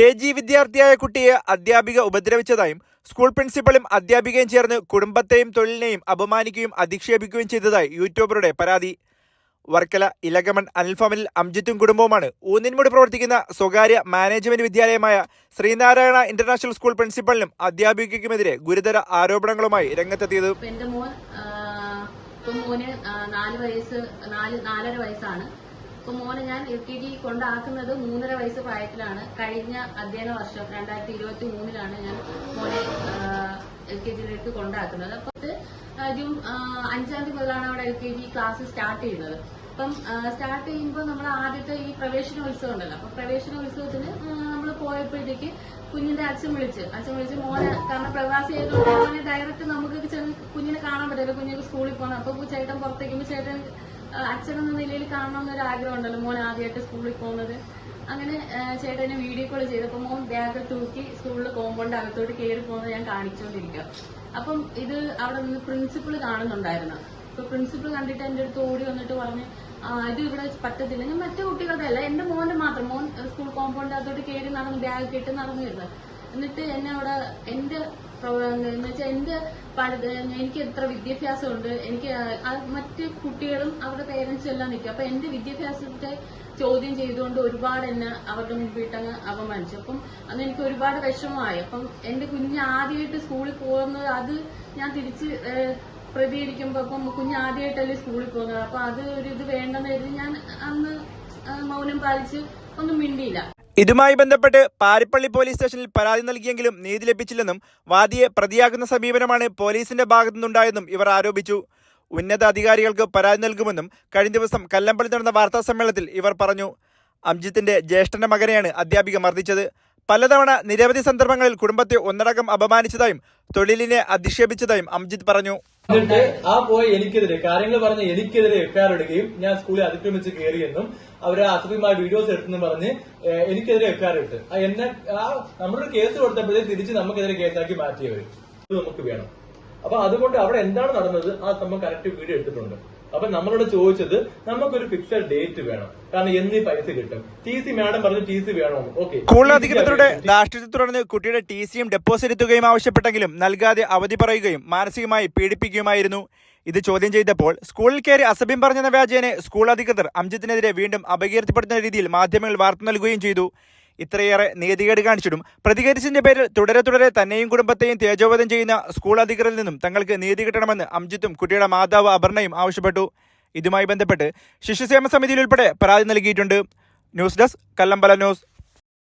K G വിദ്യാർത്ഥിയായ കുട്ടിയെ അധ്യാപിക ഉപദ്രവിച്ചതായും സ്കൂൾ പ്രിൻസിപ്പളും അധ്യാപികയും ചേർന്ന് കുടുംബത്തെയും തൊഴിലിനെയും അപമാനിക്കുകയും അധിക്ഷേപിക്കുകയും ചെയ്തതായി യൂട്യൂബറുടെ പരാതി. വർക്കല ഇലഗമൺ അനിൽഫമിൽ അംജിത്തും കുടുംബവുമാണ് ഊന്നിൻമുടി പ്രവർത്തിക്കുന്ന സ്വകാര്യ മാനേജ്മെന്റ് വിദ്യാലയമായ ശ്രീനാരായണ ഇന്റർനാഷണൽ സ്കൂൾ പ്രിൻസിപ്പലിനും അധ്യാപികയ്ക്കുമെതിരെ ഗുരുതര ആരോപണങ്ങളുമായി രംഗത്തെത്തിയത്. എന്റെ മോൻ നാല് വയസ്സ് നാല് നാലര വയസ്സാണ്. ഇപ്പൊ മോനെ ഞാൻ എൽ കെ ജി കൊണ്ടാക്കുന്നത് മൂന്നര വയസ്സ് പ്രായത്തിലാണ്. കഴിഞ്ഞ അധ്യയന വർഷം രണ്ടായിരത്തി ഇരുപത്തി മൂന്നിലാണ് ഞാൻ മോനെ എൽ കെ ജിയിലേക്ക് കൊണ്ടാക്കുന്നത്. അപ്പൊ ജൂൺ അഞ്ചാം തീയതി മുതലാണ് അവിടെ L K G class start ചെയ്യുന്നത്. അപ്പം സ്റ്റാർട്ട് ചെയ്യുമ്പോൾ നമ്മൾ ആദ്യത്തെ ഈ പ്രവേശനോത്സവം ഉണ്ടല്ലോ. അപ്പൊ പ്രവേശനോത്സവത്തിന് നമ്മൾ പോയപ്പോഴത്തേക്ക് കുഞ്ഞിന്റെ അച്ഛൻ വിളിച്ച് അച്ഛൻ വിളിച്ച് മോനെ കാരണം പ്രവാസി ആയതുകൊണ്ട് മോനെ ഡയറക്റ്റ് നമുക്ക് ചെന്ന് കുഞ്ഞിനെ കാണാൻ പറ്റില്ല. കുഞ്ഞിന് സ്കൂളിൽ പോകണം അപ്പൊ ചേട്ടൻ പുറത്തേക്കുമ്പോൾ ചേട്ടൻ അച്ഛനെന്ന നിലയിൽ കാണണം എന്നൊരു ആഗ്രഹം ഉണ്ടല്ലോ മോൻ ആദ്യമായിട്ട് സ്കൂളിൽ പോകുന്നത്. അങ്ങനെ ചേട്ടനെ വീഡിയോ കോൾ ചെയ്തപ്പോൾ മോൻ ബാഗ് തൂക്കി സ്കൂളിൽ കോമ്പൗണ്ട് അകത്തോട്ട് കയറി പോകുന്നത് ഞാൻ കാണിച്ചുകൊണ്ടിരിക്കുക അപ്പം ഇത് അവിടെ നിന്ന് പ്രിൻസിപ്പൾ കാണുന്നുണ്ടായിരുന്നു. അപ്പൊ പ്രിൻസിപ്പൾ കണ്ടിട്ട് എന്റെ അടുത്ത് ഓടി വന്നിട്ട് പറഞ്ഞു "ആ, ഇത് ഇവിടെ പറ്റത്തില്ല. ഞാൻ മറ്റു കുട്ടികളുടെ അല്ല എന്റെ മോന്റെ മാത്രം. മോൻ സ്കൂൾ കോമ്പൗണ്ട് അകത്തോട്ട് കയറി നടന്ന് ബാഗ് കെട്ടി നടന്നു വരുന്നത് എന്നിട്ട് എന്നെ അവിടെ എന്റെ എന്ന് വെച്ചാൽ എന്റെ എനിക്ക് എത്ര വിദ്യാഭ്യാസമുണ്ട് എനിക്ക് മറ്റ് കുട്ടികളും അവരുടെ പേരൻസും എല്ലാം നിൽക്കും. അപ്പൊ എന്റെ വിദ്യാഭ്യാസത്തെ ചോദ്യം ചെയ്തുകൊണ്ട് ഒരുപാട് എന്നെ അവരുടെ മുൻപിട്ടങ്ങ് അപമാനിച്ചു. അപ്പം അന്ന് എനിക്ക് ഒരുപാട് വിഷമമായി. അപ്പം എന്റെ കുഞ്ഞ് ആദ്യമായിട്ട് സ്കൂളിൽ പോകുന്നത് അത് ഞാൻ തിരിച്ച് പ്രതികരിക്കുമ്പോ അപ്പം കുഞ്ഞ് ആദ്യമായിട്ടല്ലേ സ്കൂളിൽ പോകുന്നത്. അപ്പൊ അത് ഒരു ഇത് വേണ്ടെന്ന് കരുതി ഞാൻ അന്ന് മൗനം പാലിച്ച് ഒന്നും മിണ്ടിയില്ല. ഇതുമായി ബന്ധപ്പെട്ട് പാരിപ്പള്ളി പോലീസ് സ്റ്റേഷനിൽ പരാതി നൽകിയെങ്കിലും നീതി ലഭിച്ചില്ലെന്നും വാദിയെ പ്രതിയാക്കുന്ന സമീപനമാണ് പോലീസിന്റെ ഭാഗത്തുനിന്നുണ്ടായെന്നും ഇവർ ആരോപിച്ചു. ഉന്നത അധികാരികൾക്ക് പരാതി നൽകുമെന്നും കഴിഞ്ഞ ദിവസം കല്ലമ്പള്ളി നടന്ന വാർത്താ സമ്മേളനത്തിൽ ഇവർ പറഞ്ഞു. അംജിത്തിന്റെ ജ്യേഷ്ഠന്റെ മകനെയാണ് അധ്യാപിക മർദ്ദിച്ചത്. പലതവണ നിരവധി സന്ദർഭങ്ങളിൽ കുടുംബത്തെ ഒന്നടക്കം അപമാനിച്ചതായും തൊഴിലിനെ അധിക്ഷേപിച്ചതായും അംജിത് പറഞ്ഞു. എന്നിട്ട് ആ പോയ എനിക്കെതിരെ കാര്യങ്ങൾ പറഞ്ഞ എനിക്കെതിരെ എഫ്ഐആർ ഇടുകയും ഞാൻ സ്കൂളിൽ അതിക്രമിച്ച് കയറിയെന്നും അവർ അസഭ്യമായ വീഡിയോസ് എടുത്തെന്നും പറഞ്ഞ് എനിക്കെതിരെ എഫ്ഐആർ ഇട്ട്. ആ എന്നെ ആ നമ്മളൊരു കേസ് കൊടുത്തപ്പോഴേ തിരിച്ച് നമുക്കെതിരെ കേസാക്കി മാറ്റിയവര്. ഇത് നമുക്ക് വേണം. അപ്പൊ അതുകൊണ്ട് അവിടെ എന്താണ് നടന്നത്? ആ നമ്മൾ കറക്റ്റ് വീഡിയോ എടുത്തിട്ടുണ്ട്. അപ്പൊ നമ്മളോട് ചോദിച്ചത് നമുക്കൊരു ഫിക്സഡ് ഡേറ്റ് വേണം. കാരണം എന്നീ പൈസ കിട്ടും? ടി സി മാഡം പറഞ്ഞു ടി സി വേണോ? ഓക്കെ സ്കൂൾ അധികൃതരുടെ ധാർഷ്ട്യത്തെ തുടർന്ന് കുട്ടിയുടെ ടി സിയും ഡെപ്പോസിറ്റ് തുകയും ആവശ്യപ്പെട്ടെങ്കിലും നൽകാതെ അവധി പറയുകയും മാനസികമായി പീഡിപ്പിക്കുകയുമായിരുന്നു. ഇത് ചോദ്യം ചെയ്തപ്പോൾ സ്കൂളിൽ കയറി അസഭ്യം പറഞ്ഞെന്ന വ്യാജേനെ സ്കൂൾ അധികൃതർ അംജിത്തിനെതിരെ വീണ്ടും അപകീർത്തിപ്പെടുത്തുന്ന രീതിയിൽ മാധ്യമങ്ങൾ വാർത്ത നൽകുകയും ചെയ്തു. ഇത്രയേറെ നീതികേട് കാണിച്ചിട്ടും പ്രതികരിച്ചതിന്റെ പേരിൽ തുടരെ തുടരെ തന്നെയും കുടുംബത്തെയും തേജോവധം ചെയ്യുന്ന സ്കൂൾ അധികൃതരിൽ നിന്നും തങ്ങൾക്ക് നീതി കിട്ടണമെന്ന് അംജിത്തും കുട്ടിയുടെ മാതാവ് അപർണയും ആവശ്യപ്പെട്ടു. ഇതുമായി ബന്ധപ്പെട്ട് ശിശുക്ഷേമ സമിതിയിൽ ഉൾപ്പെടെ പരാതി നൽകിയിട്ടുണ്ട്. News desk Kallambala news.